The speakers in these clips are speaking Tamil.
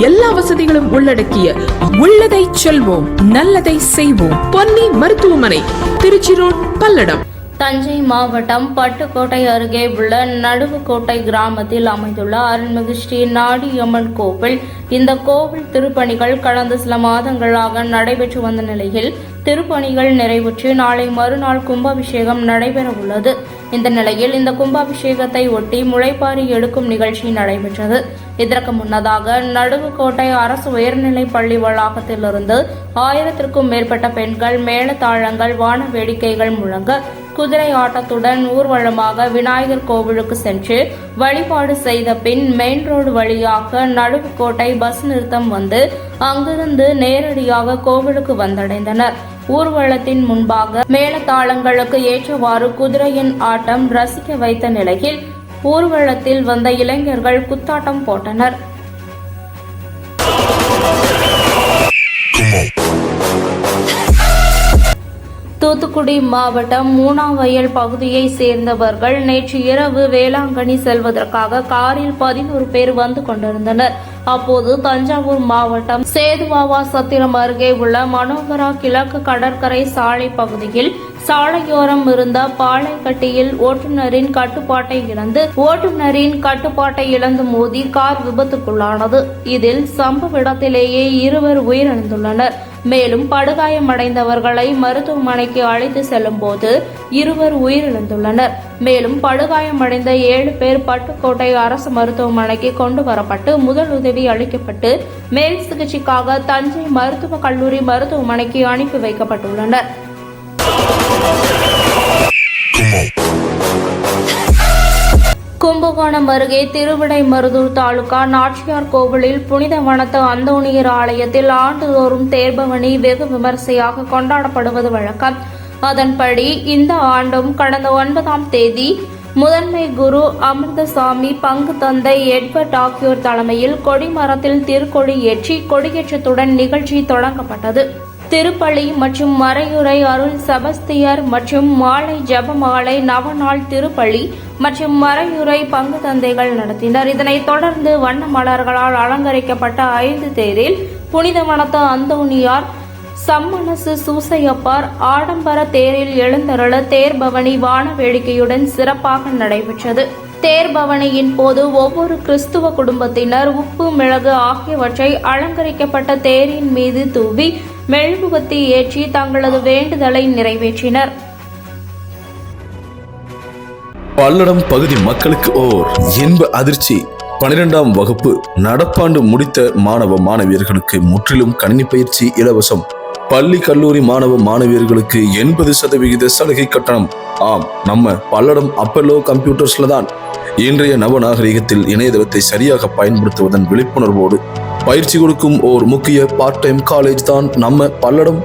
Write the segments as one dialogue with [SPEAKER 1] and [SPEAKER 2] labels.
[SPEAKER 1] எல்லா வசதிகளும் உள்ளடக்கிய உள்ளதை செல்வோம் நல்லதை செய்வோம். பொன்னி மருத்துவமனை திருச்சி ரோட் பல்லடம்.
[SPEAKER 2] தஞ்சை மாவட்டம் பட்டுக்கோட்டை அருகே உள்ள நடுவுக்கோட்டை கிராமத்தில் அமைந்துள்ள அருள்மிகு ஸ்ரீ நாடியம்மன் கோவில். இந்த கோவில் திருப்பணிகள் கடந்த சில மாதங்களாக நடைபெற்று வந்த நிலையில் திருப்பணிகள் நிறைவுற்று நாளை மறுநாள் கும்பாபிஷேகம் நடைபெற உள்ளது இந்த நிலையில் இந்த கும்பாபிஷேகத்தை ஒட்டி முளைப்பாரி எடுக்கும் நிகழ்ச்சி நடைபெற்றது. இதற்கு முன்னதாக நடுவுக்கோட்டை அரசு உயர்நிலைப் பள்ளி வளாகத்திலிருந்து ஆயிரத்திற்கும் மேற்பட்ட பெண்கள் மேளதாளங்கள் வான வேடிக்கைகள் முழங்க குதிரை ஆட்டத்துடன் ஊர்வலமாக விநாயகர் கோவிலுக்கு சென்று வழிபாடு செய்த பின் மெயின் ரோடு வழியாக நடுவுக்கோட்டை பஸ் நிறுத்தம் வந்து அங்கிருந்து நேரடியாக கோவிலுக்கு வந்தடைந்தனர். ஊர்வலத்தின் முன்பாக மேலதாளங்களுக்கு ஏற்றவாறு குதிரையின் ஆட்டம் ரசிக்க வைத்த நிலையில் ஊர்வலத்தில் வந்த இளைஞர்கள் குத்தாட்டம் போட்டனர். தூத்துக்குடி மாவட்டம் மூணாவயல் பகுதியை சேர்ந்தவர்கள் நேற்று இரவு வேளாங்கண்ணி செல்வதற்காக காரில் பதினோரு பேர் வந்து கொண்டிருந்தனர். அப்போது தஞ்சாவூர் மாவட்டம் சேதுவாவா சத்திரம் அருகே உள்ள மனோகரா கிழக்கு கடற்கரை சாலை பகுதியில் சாலையோரம் இருந்த பாளைக்கட்டியில் ஓட்டுநரின் கட்டுப்பாட்டை இழந்து ஓட்டுநரின் கட்டுப்பாட்டை இழந்து மோதி கார் விபத்துக்குள்ளானது. இதில் சம்பவ இடத்திலேயே இருவர் உயிரிழந்துள்ளனர். மேலும் படுகாயமடைந்தவர்களை மருத்துவமனைக்கு அழைத்து செல்லும் போது இருவர் உயிரிழந்துள்ளனர். மேலும் படுகாயமடைந்த ஏழு பேர் பட்டுக்கோட்டை அரசு மருத்துவமனைக்கு கொண்டு வரப்பட்டு முதலுதவி அளிக்கப்பட்டு மேல் சிகிச்சைக்காக தஞ்சை மருத்துவக் கல்லூரி மருத்துவமனைக்கு அனுப்பி வைக்கப்பட்டுள்ளனர். கும்பகோணம் அருகே திருவிடைமருதூர் தாலுகா நாச்சியார் கோவிலில் புனித வனத்து அந்தோணியர் ஆலயத்தில் ஆண்டுதோறும் தேர்பவனி வெகு விமரிசையாக கொண்டாடப்படுவது வழக்கம். அதன்படி இந்த ஆண்டும் கடந்த ஒன்பதாம் தேதி முதன்மை குரு அமிர்தசாமி பங்கு தந்தை எட்வர்ட் ஆகியோர் தலைமையில் கொடிமரத்தில் திருக்கொடி ஏற்றி கொடியேற்றத்துடன் நிகழ்ச்சி தொடங்கப்பட்டது. திருப்பலி மற்றும் மறையுறை அருள் சபஸ்தியர் மற்றும் மாலை ஜெபமாலை நவநாள் திருப்பலி மற்றும் மறையுறை பங்கு தந்தைகள் நடத்தினர். இதனைத் தொடர்ந்து வண்ண மலர்களால் அலங்கரிக்கப்பட்ட ஐந்து தேரில் புனித மனத்த அந்தோனியார் சம்மனசு சூசையப்பார் ஆடம்பர தேரில் எழுந்தருள தேர்பவனி வான வேடிக்கையுடன் சிறப்பாக நடைபெற்றது. தேர்பவனியின் போது ஒவ்வொரு கிறிஸ்துவ குடும்பத்தினர் உப்பு மிளகு ஆகியவற்றை அலங்கரிக்கப்பட்ட தேரின் மீது தூவி மெழுகுவத்தி ஏற்றி தங்களது வேண்டுதலை நிறைவேற்றினர்.
[SPEAKER 3] பல்லடம் பகுதி மக்களுக்கு ஓர் இன்ப அதிர்ச்சி. பனிரெண்டாம் வகுப்பு நடப்பாண்டு முடித்த மாணவ மாணவியர்களுக்கு முற்றிலும் கணினி பயிற்சி இலவசம். பள்ளி கல்லூரி மாணவ மாணவியர்களுக்கு எண்பது சதவிகித சலுகை கட்டணம். ஆம் நம்ம பல்லடம் அப்பல்லோ கம்ப்யூட்டர்ஸ்ல தான். இன்றைய நவநாகரிகத்தில் இணையதளத்தை சரியாக பயன்படுத்துவதன் விழிப்புணர்வோடு பயிற்சி கொடுக்கும் ஓர் முக்கிய பார்ட் டைம் காலேஜ் தான் நம்ம Palladam.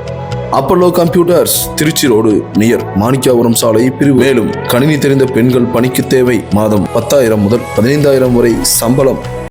[SPEAKER 3] Apollo computers Trichy road near Manikkapuram சாலை பிரிவு. மேலும் கணினி தெரிந்த பெண்கள் பணிக்கு தேவை. மாதம் பத்தாயிரம் முதல் பதினைந்தாயிரம் வரை சம்பளம்.